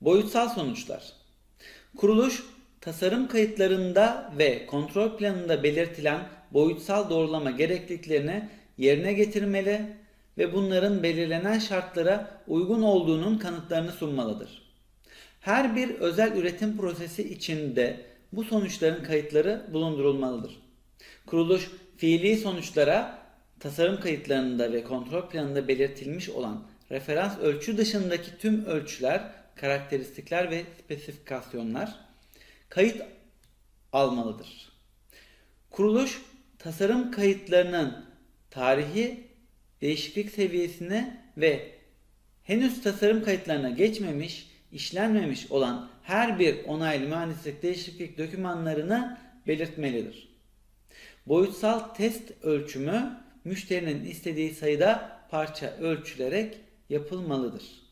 Boyutsal sonuçlar. Kuruluş tasarım kayıtlarında ve kontrol planında belirtilen boyutsal doğrulama gerekliliklerini yerine getirmeli ve bunların belirlenen şartlara uygun olduğunun kanıtlarını sunmalıdır. Her bir özel üretim prosesi içinde bu sonuçların kayıtları bulundurulmalıdır. Kuruluş fiili sonuçlara tasarım kayıtlarında ve kontrol planında belirtilmiş olan referans ölçü dışındaki tüm ölçüler, karakteristikler ve spesifikasyonlar kayıt almalıdır. Kuruluş tasarım kayıtlarının tarihi değişiklik seviyesine ve henüz tasarım kayıtlarına geçmemiş, işlenmemiş olan her bir onaylı mühendislik değişiklik dokümanlarını belirtmelidir. Boyutsal test ölçümü müşterinin istediği sayıda parça ölçülerek yapılmalıdır.